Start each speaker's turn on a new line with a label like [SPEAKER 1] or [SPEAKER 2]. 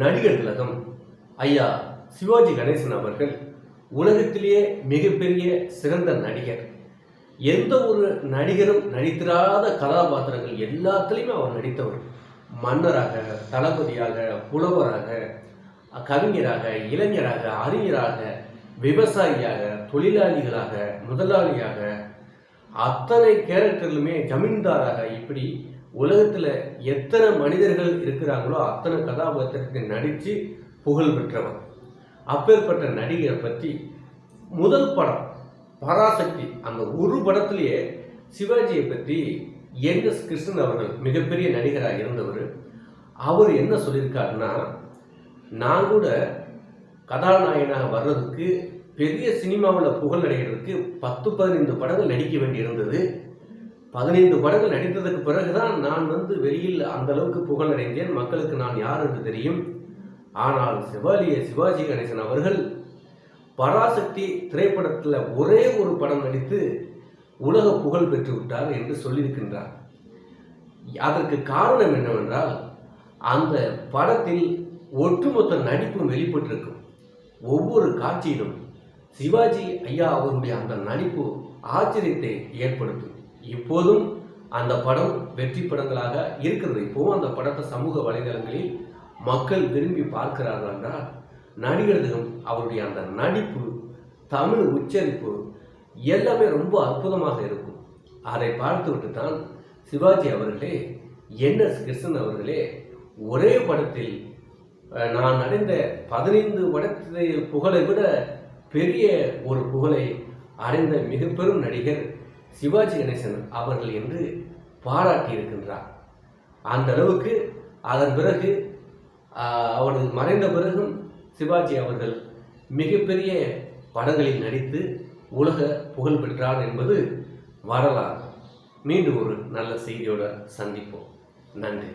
[SPEAKER 1] நடிகர் திலகம் ஐயா சிவாஜி கணேசன் அவர்கள் உலகத்திலேயே மிகப்பெரிய சிறந்த நடிகர். எந்த ஒரு நடிகரும் நடித்திராத கதாபாத்திரங்கள் எல்லாத்துலேயுமே அவர் நடித்தவர். மன்னராக தளபதியாக புலவராக கவிஞராக இளைஞராக அறிஞராக விவசாயியாக தொழிலாளிகளாக முதலாளியாக அத்தனை கேரக்டர்களுமே ஜமீன்தாராக இப்படி உலகத்தில் எத்தனை மனிதர்கள் இருக்கிறாங்களோ அத்தனை கதாபாத்திரத்தை நடித்து புகழ் பெற்றவர். அப்பேற்பட்ட நடிகரை பற்றி முதல் படம் பராசக்தி அந்த ஒரு படத்திலேயே சிவாஜியை பற்றி என் எஸ் கிருஷ்ணன் அவர்கள் மிகப்பெரிய நடிகராக இருந்தவர். அவர் என்ன சொல்லியிருக்காருன்னா நான் கூட கதாநாயகனாக வர்றதுக்கு பெரிய சினிமாவில் புகழ் அடைகிறதுக்கு பத்து பதினைந்து படங்கள் நடிக்க வேண்டி இருந்தது பதினைந்து படங்கள் நடித்ததுக்கு பிறகுதான் நான் வந்து வெளியில் அந்த அளவுக்கு புகழ் அடைந்தேன். மக்களுக்கு நான் யார் என்று தெரியும். ஆனால் சிவாலிய சிவாஜி கணேசன் அவர்கள் பராசக்தி திரைப்படத்தில் ஒரே ஒரு படம் நடித்து உலக புகழ் பெற்று விட்டார் என்று சொல்லியிருக்கின்றார். அதற்கு காரணம் என்னவென்றால் அந்த படத்தில் ஒட்டுமொத்த நடிப்பும் வெளிப்பட்டிருக்கும். ஒவ்வொரு காட்சியிலும் சிவாஜி ஐயா அவருடைய அந்த நடிப்பு ஆச்சரியத்தை ஏற்படுத்தும். இப்போதும் அந்த படம் வெற்றி படங்களாக இருக்கிறது. இப்போவும் அந்த படத்தை சமூக வலைதளங்களில் மக்கள் விரும்பி பார்க்கிறார்கள் என்றால் நடிகர்களும் அவருடைய அந்த நடிப்பு தமிழ் உச்சரிப்பு எல்லாமே ரொம்ப அற்புதமாக இருக்கும். அதை பார்த்துவிட்டு தான் சிவாஜி அவர்களே என் எஸ் கிருஷ்ணன் அவர்களே ஒரே படத்தில் நான் அடைந்த பதினைந்து படத்தை புகழை விட பெரிய ஒரு புகழை அடைந்த மிக பெரும் நடிகர் சிவாஜி கணேசன் அவர்கள் என்று பாராட்டி இருக்கின்றார் அந்த அளவுக்கு அதன் பிறகு அவரது மறைந்த பிறகும் சிவாஜி அவர்கள் மிகப்பெரிய படங்களில் நடித்து உலக புகழ் பெற்றார் என்பது வரலாறு. மீண்டும் ஒரு நல்ல செய்தியோட சந்திப்போம். நன்றி.